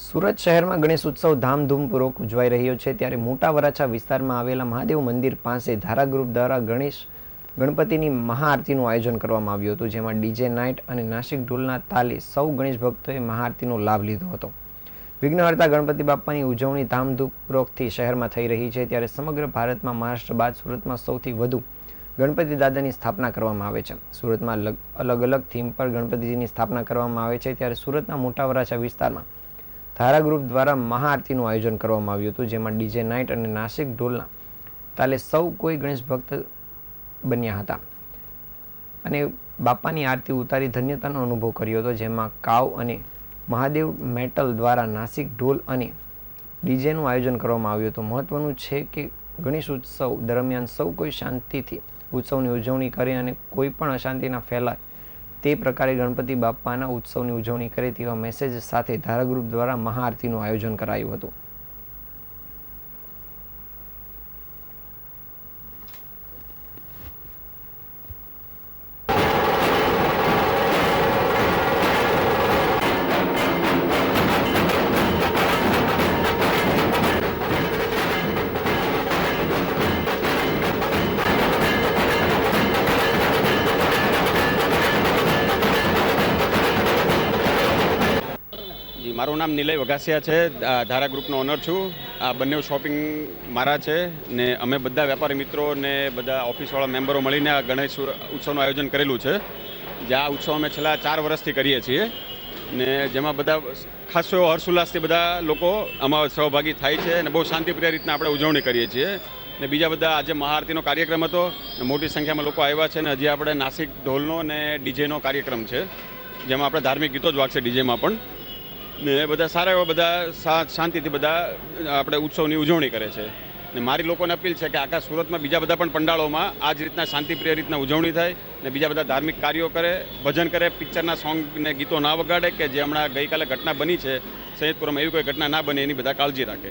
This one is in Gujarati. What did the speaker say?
સુરત શહેરમાં ગણેશ ઉત્સવ ધામધૂમપૂર્વક ઉજવાઈ રહ્યો છે. ત્યારે મોટા વરાછા વિસ્તારમાં આવેલા મહાદેવ મંદિર પાસે ધારા દ્વારા ગણેશ ગણપતિની મહાઆરતીનું આયોજન કરવામાં આવ્યું હતું, જેમાં ડીજે નાઇટ અને નાસિક ઢોલના તાલે સૌ ગણેશ ભક્તોએ મહાઆરતીનો લાભ લીધો હતો. વિઘ્નહર્તા ગણપતિ બાપ્પાની ઉજવણી ધામધૂમપૂર્વકથી શહેરમાં થઈ રહી છે. ત્યારે સમગ્ર ભારતમાં મહારાષ્ટ્ર બાદ સુરતમાં સૌથી વધુ ગણપતિ દાદાની સ્થાપના કરવામાં આવે છે. સુરતમાં અલગ અલગ થીમ પર ગણપતિજીની સ્થાપના કરવામાં આવે છે. ત્યારે સુરતના મોટા વરાછા વિસ્તારમાં ધારા ગ્રુપ દ્વારા મહાઆરતીનું આયોજન કરવામાં આવ્યું હતું, જેમાં ડીજે નાઇટ અને નાસિક ઢોલના તાલે સૌ કોઈ ગણેશ ભક્ત બન્યા હતા. અને બાપાની આરતી ઉતારી ધન્યતાનો અનુભવ કર્યો હતો, જેમાં કાવ અને મહાદેવ મેટલ દ્વારા નાસિક ઢોલ અને ડીજેનું આયોજન કરવામાં આવ્યું હતું. મહત્વનું છે કે ગણેશ ઉત્સવ દરમિયાન સૌ કોઈ શાંતિથી ઉત્સવની ઉજવણી કરે અને કોઈ પણ અશાંતિના ફેલાય તે પ્રકારે ગણપતિ બાપાના ઉત્સવની ઉજવણી કરે તેવા મેસેજ સાથે ધારા ગ્રુપ દ્વારા મહાઆરતીનું આયોજન કરાયું હતું. જી, મારું નામ નિલય વઘાસિયા છે. ધારા ગ્રુપનો ઓનર છું. આ બંને શોપિંગ મારા છે ને અમે બધા વેપારી મિત્રો ને બધા ઓફિસવાળા મેમ્બરો મળીને આ ગણેશ ઉત્સવનું આયોજન કરેલું છે. જે આ ઉત્સવ અમે છેલ્લા ચાર વર્ષથી કરીએ છીએ ને જેમાં બધા ખાસો એવો હર્ષોલ્લાસથી બધા લોકો આમાં સહભાગી થાય છે અને બહુ શાંતિપ્રિય રીતના આપણે ઉજવણી કરીએ છીએ ને બીજા બધા આજે મહાઆરતીનો કાર્યક્રમ હતો ને મોટી સંખ્યામાં લોકો આવ્યા છે ને હજી આપણે નાસિક ઢોલનો ને ડીજેનો કાર્યક્રમ છે. જેમાં આપણે ધાર્મિક ગીતો જ વાગશે ડીજેમાં પણ. ને બધા સારા એવા બધા શાંતિથી બધા આપણે ઉત્સવની ઉજવણી કરે છે. ને મારી લોકોને અપીલ છે કે આખા સુરતમાં બીજા બધા પણ પંડાળોમાં આ જ રીતના શાંતિપ્રિય રીતના ઉજવણી થાય ને બીજા બધા ધાર્મિક કાર્યો કરે, ભજન કરે, પિક્ચરના સોંગ ને ગીતો ના વગાડે કે જે હમણાં ગઈકાલે ઘટના બની છે, સૈયદપુરમાં એવી કોઈ ઘટના ના બને એની બધા કાળજી રાખે.